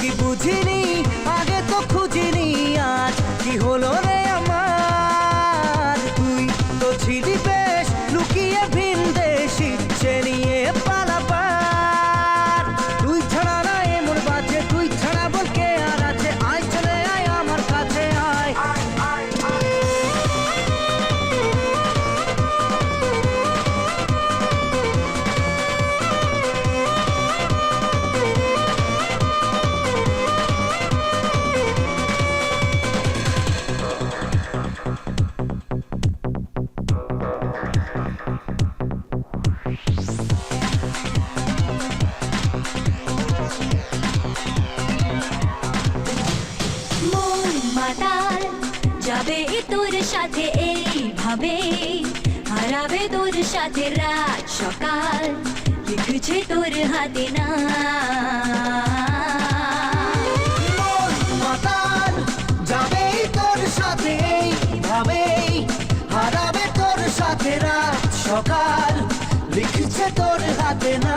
কি বুঝিনি, আগে তো খুঁজিনি, আজ কি হলো রে আমার? তুই তো ছিলি বেশ লুকিয়ে ভিন মাতাল যাবে তোর সাথে এইভাবে, হারাবে তোর সাথে রাত সকাল। লিখছে তোর হাতে না। হারাবে তোর সাথে রাত সকাল। লিখছে তোর হাতে না।